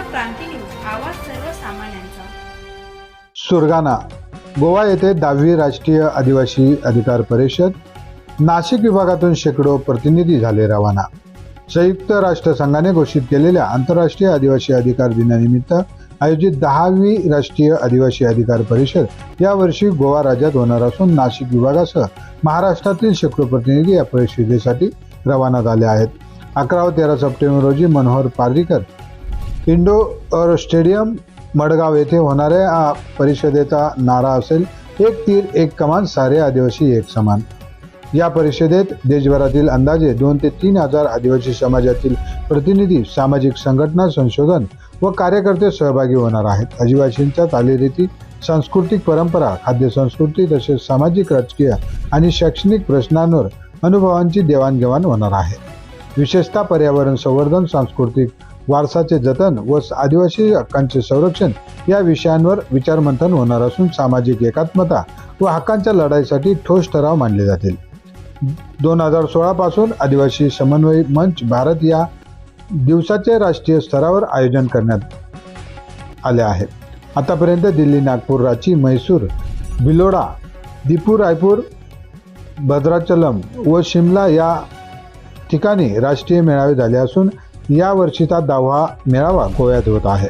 क्रांती news आवाज सर्वसामान्यांचा. सुरगाणा गोवा येथे दहावी राष्ट्रीय आदिवासी अधिकार परिषद नाशिक विभागातून शेकडो प्रतिनिधी झाले रवाना. संयुक्त राष्ट्रसंघाने घोषित केलेल्या आंतरराष्ट्रीय आदिवासी अधिकार दिनानिमित्त आयोजित दहावी राष्ट्रीय आदिवासी अधिकार परिषद यावर्षी गोवा राज्यात होणार असून नाशिक विभागासह महाराष्ट्रातील शेकडो प्रतिनिधी या परिषदेसाठी रवाना झाले आहेत. अकरा व तेरा सप्टेंबर रोजी मनोहर पार्रीकर इंडोर स्टेडियम मडगाव येथे होणाऱ्या या परिषदेचा नारा असेल. एक तीर एक कमान सारे आदिवासी एक समान. या परिषदेत देशभरातील अंदाजे दोन ते तीन हजार आदिवासी समाजातील प्रतिनिधी सामाजिक संघटना संशोधन व कार्यकर्ते सहभागी होणार आहेत. आदिवासींच्या चालीरीती सांस्कृतिक परंपरा खाद्य संस्कृती तसेच सामाजिक राजकीय आणि शैक्षणिक प्रश्नांवर अनुभवांची देवाणघेवाण होणार आहे. विशेषतः पर्यावरण संवर्धन सांस्कृतिक वारसाचे जतन व आदिवासी हक्कांचे संरक्षण या विषयांवर विचारमंथन होणार असून सामाजिक एकात्मता व हक्कांच्या लढाईसाठी ठोस ठराव मांडले जातील. दोन हजार सोळापासून आदिवासी समन्वय मंच भारत या दिवसाचे राष्ट्रीय स्तरावर आयोजन करण्यात आले आहे. आतापर्यंत दिल्ली नागपूर रांची म्हैसूर भिलोडा दिपू रायपूर भद्राचलम व शिमला या ठिकाणी राष्ट्रीय मेळावे झाले असून या वर्षीचा दहावा मेळावा गोव्यात होत आहे.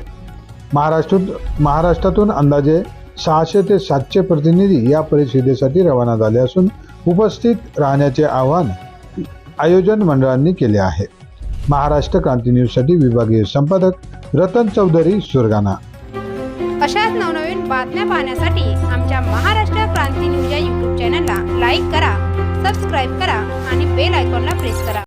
महाराष्ट्रात महाराष्ट्रातून अंदाजे सहाशे ते सातशे प्रतिनिधी या परिषदेसाठी रवाना झाले असून उपस्थित राहण्याचे आवाहन आयोजन मंडळांनी केले आहे. महाराष्ट्र क्रांती न्यूजसाठी विभागीय संपादक रतन चौधरी सुरगाणा. अशाच नवनवीन बातम्या पाहण्यासाठी आमच्या महाराष्ट्र क्रांती न्यूज या यूट्यूब चॅनलला लाईक करा सबस्क्राईब करा आणि बेल आयकॉनला प्रेस करा.